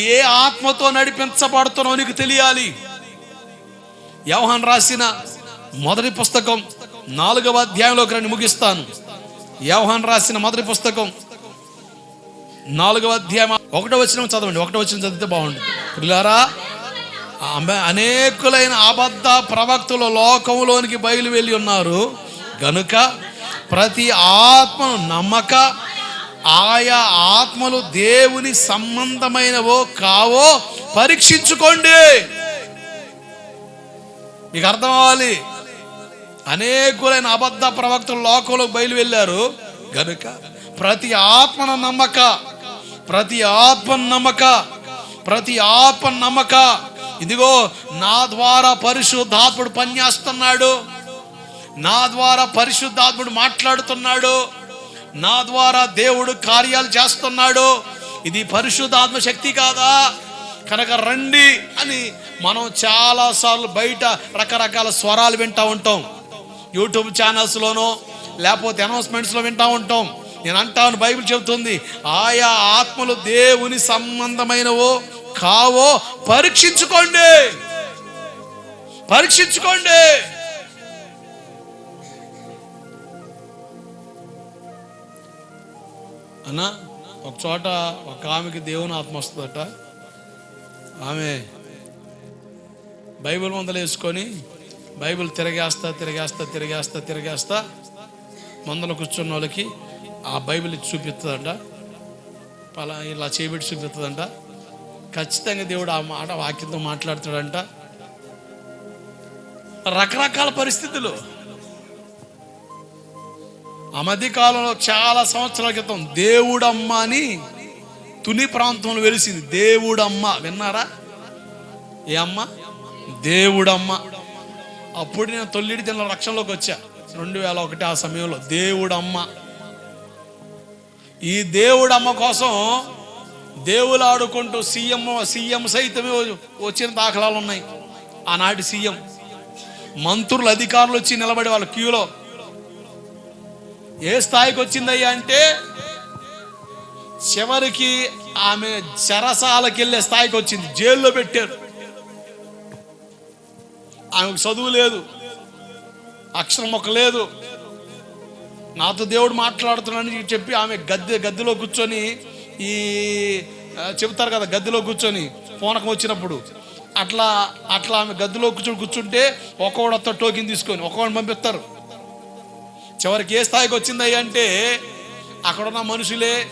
నువ్వు ఏ ఆత్మతో నడిపించబడుతున్నావు నీకు తెలియాలి. యవహాన్ రాసిన మొదటి పుస్తకం నాలుగవ అధ్యాయంలోకి రండి ముగిస్తాను. యవహాన్ రాసిన మొదటి పుస్తకం నాలుగవ అధ్యాయం ఒకటో వచ్చిన చదవండి. ఒకటో వచ్చిన చదివితే బాగుంటుంది. పిల్లారా ఆమె అనేకులైన అబద్ధ ప్రవక్తుల లోకంలోనికి బయలు వెళ్ళి ఉన్నారు. గనుక ప్రతి ఆత్మను నమ్మక ఆయా ఆత్మలు దేవుని సంబంధమైనవో కావో పరీక్షించుకోండి. మీకు అర్థం అవ్వాలి అనేకులైన అబద్ధ ప్రవక్తలు లోకంలోకి బయలు వెళ్ళారు గనుక ప్రతి ఆత్మను నమ్మక ప్రతి ఆత్మను నమ్మక ప్రతి ఆత్మ నమ్మక. ఇదిగో నా ద్వారా పరిశుద్ధాత్ముడు పనిచేస్తున్నాడు. నా ద్వారా పరిశుద్ధాత్ముడు మాట్లాడుతున్నాడు. నా ద్వారా దేవుడు కార్యాలు చేస్తున్నాడు. ఇది పరిశుద్ధ ఆత్మశక్తి కాదా? కనుక రండి అని మనం చాలాసార్లు బయట రకరకాల స్వరాలు వింటూ ఉంటాం. యూట్యూబ్ ఛానల్స్లోనో లేకపోతే అనౌన్స్మెంట్స్లో వింటూ ఉంటాం. నేను అంటాను బైబిల్ చెబుతుంది ఆయా ఆత్మలు దేవుని సంబంధమైనవో కావో పరీక్షించుకోండి. పరీక్షించుకోండి. అన్నా ఒక చోట ఒక ఆమెకి దేవుని ఆత్మ వస్తుందట. ఆమె బైబిల్ మందలు వేసుకొని బైబిల్ తిరగేస్తా తిరగేస్తా తిరగేస్తా తిరగేస్తా మందలు కూర్చున్న వాళ్ళకి ఆ బైబిల్ ఇచ్చి చూపిస్తుందంట. పలా ఇలా చేపెట్టి చూపిస్తుందంట. ఖచ్చితంగా దేవుడు ఆ మాట వాక్యంతో మాట్లాడుతాడంట. రకరకాల పరిస్థితులు. అమది కాలంలో చాలా సంవత్సరాల క్రితం దేవుడమ్మ అని తుని ప్రాంతంలో వెలిసింది. దేవుడమ్మ. విన్నారా? ఏ అమ్మ? దేవుడమ్మ. అప్పుడు నేను తొల్లిడి తిన్న రక్షణలోకి వచ్చా. రెండు వేల ఒకటి ఆ సమయంలో. దేవుడమ్మ. ఈ దేవుడమ్మ కోసం దేవులు ఆడుకుంటూ సీఎం సీఎం సైతమే వచ్చిన దాఖలాలు ఉన్నాయి. ఆనాటి సీఎం. మంత్రులు అధికారులు వచ్చి నిలబడి వాళ్ళ క్యూలో ఏ స్థాయికి వచ్చిందయ్యా అంటే చివరికి ఆమె చెరసాలకి వెళ్ళే స్థాయికి వచ్చింది. జైల్లో పెట్టారు. ఆమెకు చదువు లేదు. అక్షరం ఒక లేదు. నాతో దేవుడు మాట్లాడుతున్నాడని చెప్పి ఆమె గద్దె గద్దెలో కూర్చొని ఈ చెబుతారు కదా గద్దెలో కూర్చొని పూనకం వచ్చినప్పుడు. అట్లా అట్లా ఆమె గద్దెలో కూర్చొని కూర్చుంటే ఒక్కొక్కడు టోకెన్ తీసుకొని ఒక్కొక్కడిని పంపిస్తారు. చివరికి ఏ స్థాయికి వచ్చిందయ్య అంటే అక్కడున్న మనుషులే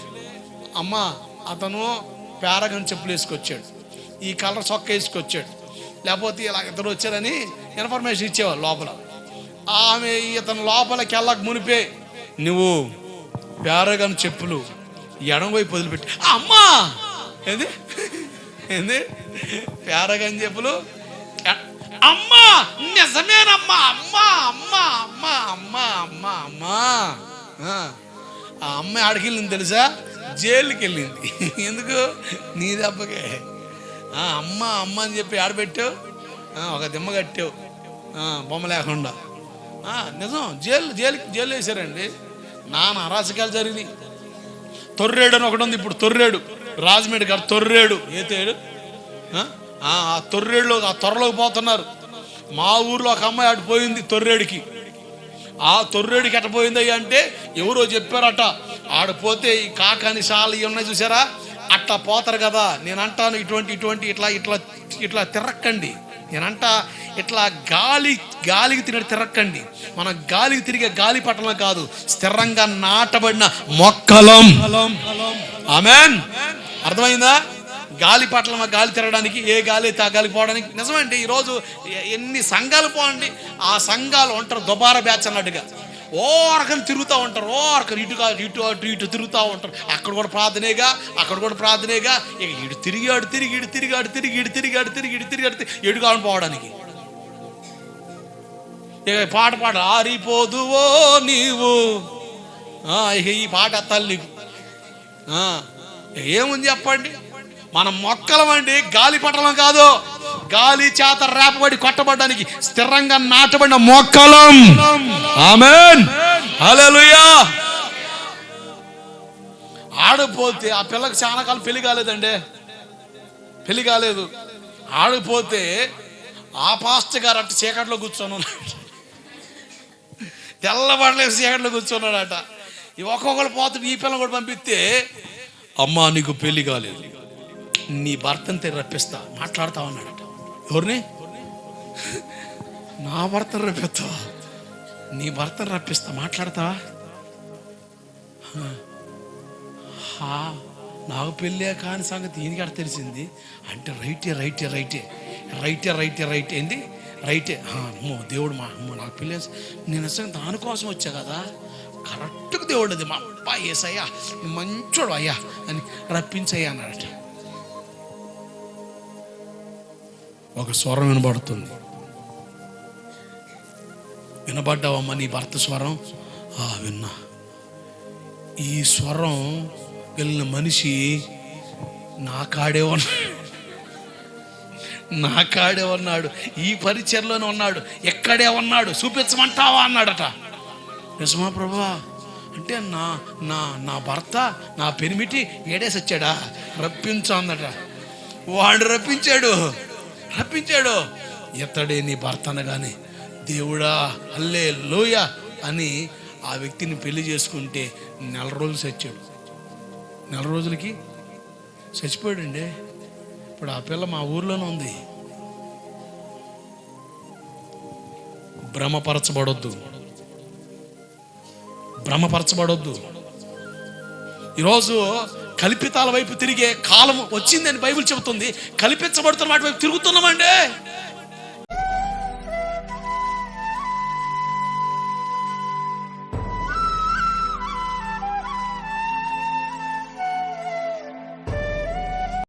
అమ్మ అతను పేరగన్ చెప్పులు వేసుకొచ్చాడు. ఈ కలర్ చొక్క వేసుకొచ్చాడు. లేకపోతే ఇలా ఇద్దరు వచ్చారని ఇన్ఫర్మేషన్ ఇచ్చేవాళ్ళు లోపల. ఆమె ఇతను లోపలికి వెళ్ళక మునిపే నువ్వు పేరగన్ చెప్పులు ఎడంవైపు వదిలిపెట్టి. అమ్మా! ఏంది? ఏంది? పేరగన్ చెప్పులు అమ్మా నిజమేనమ్మా అమ్మా అమ్మా అమ్మా అమ్మా అమ్మా అమ్మా. ఆ, అమ్మాయి ఆడికి వెళ్ళింది తెలుసా? జైలుకి వెళ్ళింది ఎందుకు? నీ దెబ్బకే. ఆ, అమ్మ అమ్మ అని చెప్పి ఆడబెట్టావు. ఒక దిమ్మ కట్టావు. బొమ్మ లేకుండా. నిజం జైలు జైలు జైలు వేసారండి. నాన్న అరాచకాలు జరిగినాయి. తొర్రేడు అని ఒకటి ఉంది ఇప్పుడు తొర్రేడు. రాజమండ్రి గారు తొర్రేడు. ఏ తేడు? ఆ? తొర్రేడులో ఆ త్వరలోకి పోతున్నారు. మా ఊర్లో ఒక అమ్మాయి అటు పోయింది తొర్రేడికి. ఆ తొర్రేడికి ఎట్ట పోయింది అంటే ఎవరో చెప్పారట ఆడిపోతే ఈ కాకాని సాలు ఉన్నాయి చూసారా? అట్లా పోతారు కదా. నేను అంటాను ఇటువంటి ఇటువంటి ఇట్లా ఇట్లా ఇట్లా తిరక్కండి. నేనంట ఇట్లా గాలి గాలికి తిరిగి తిరక్కండి. మన గాలికి తిరిగే గాలి పట్టణం కాదు స్థిరంగా నాటబడిన మొక్కలం. ఆమెన్. అర్థమైందా? గాలి పట్ల గాలి తిరగడానికి ఏ గాలి తాగాలిపోవడానికి నిజమండి ఈరోజు ఎన్ని సంఘాలు పోండి ఆ సంఘాలు ఉంటారు దుబారా బ్యాచ్ అన్నట్టుగా. ఓరకని తిరుగుతూ ఉంటారు ఓరకని ఇటు ఇటు అటు ఇటు తిరుగుతూ ఉంటారు. అక్కడ కూడా ప్రార్థనేగా అక్కడ కూడా ప్రార్థనేగా ఇక ఇటు తిరిగి అటు తిరిగి ఇటు తిరిగి అటు తిరిగి ఇటు తిరిగి అటు తిరిగి ఇటు తిరిగి అటు తిరిగి ఎటు కావాలి పోవడానికి. ఇక పాట పాట ఆరిపోదువో నీవు. ఇక ఈ పాట తల్లి నీకు. ఏముంది చెప్పండి? మన మొక్కలం అండి గాలి పట్టలం కాదు. గాలి చేత రేపబడి కొట్టబడడానికి స్థిరంగా నాటబడిన మొక్కలం. ఆమెన్. హల్లెలూయా. ఆడపోతే ఆ పిల్లకి చాలా కాలం పెళ్ళి కాలేదండి. పెళ్ళి కాలేదు. ఆడిపోతే ఆ పాస్టర్ గారు అట్ట చీకట్లో కూర్చొని ఉన్నాడు తెల్లబడలేదు చీకట్లో కూర్చున్నాడట. ఈ ఒక్కొక్కరు పోతుంది ఈ పిల్లలు కూడా పంపిస్తే అమ్మా నీకు పెళ్ళి కాలేదు. నీ భర్తను తెర రప్పిస్తా. మాట్లాడతా ఉన్నాడట ఎవరిని? నా భర్తను రప్పిస్తావా నీ భర్తను రప్పిస్తా. మాట్లాడతావా నాకు పెళ్ళే కాని సంగతి ఈయనకి అక్కడ తెలిసింది. అంటే రైటే రైటే రైటే. రైటే రైటే రైటే. ఏంది? రైటే. అమ్మో దేవుడు మా అమ్మో నాకు పెళ్ళి నేను అసలు దానికోసం వచ్చా కదా? కరెక్ట్గా దేవుడు అది మా అబ్బాయి ఏసయ్యా మంచోడు అయ్యా అని రప్పించయ్యా అన్నాడట. ఒక స్వరం వినబడుతుంది. వినబడ్డావమ్మా నీ భర్త స్వరం? ఆ విన్నా. ఈ స్వరం వెళ్ళిన మనిషి నా కాడే ఉన్నాడు నా కాడే ఉన్నాడు. ఈ పరిచయలోనే ఉన్నాడు. ఎక్కడే ఉన్నాడు? చూపించమంటావా అన్నాడట. నిజమా ప్రభా? అంటే నా నా నా భర్త నా పెనిమిటి ఏడేసి వచ్చాడా రప్పించు అందట వాడు రప్పించాడు. రప్పించాడు ఎత్తడే నీ భర్త అనగానే దేవుడా అల్లే లోయ అని ఆ వ్యక్తిని పెళ్ళి చేసుకుంటే నెల రోజులు చచ్చాడు. నెల రోజులకి? చచ్చిపోయాడండి. ఇప్పుడు ఆ పిల్ల మా ఊర్లోనే ఉంది. భ్రమపరచబడొద్దు. భ్రమపరచబడొద్దు. ఈరోజు కల్పితాల వైపు తిరిగే కాలం వచ్చిందని బైబిల్ చెబుతుంది. కల్పించబడుతున్న వాటి వైపు తిరుగుతున్నామండి.